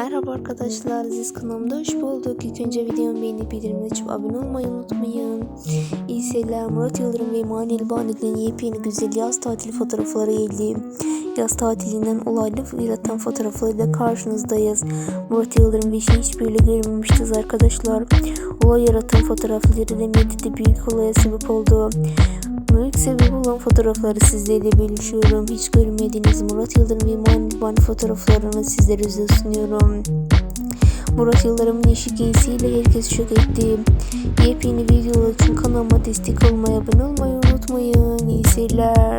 Merhaba arkadaşlar, Aziz kanalımda hoş bulduk. İlk önce videomu beğenip bildirimleri açıp abone olmayı unutmayın. İyi seyirler. Murat Yıldırım ve İmani Elbani'den yepyeni güzel yaz tatili fotoğrafları geldi. Yaz tatilinden olaylı yaratan fotoğraflarıyla karşınızdayız. Murat Yıldırım ve işini hiç böyle görmemiştiniz arkadaşlar. Olay yaratan fotoğrafları Demet'te büyük olaya sebep oldu. Büyük sebep olan fotoğrafları sizlerle bölüşüyorum. Hiç görmediğiniz Murat Yıldırım ve Elbani fotoğraflarını sizlere sunuyorum. Murat Yıldırım'ın eşi giysiyle herkes şok etti. Yepyeni videolar için kanalıma destek olmayı, abone olmayı unutmayın. İyi seyirler.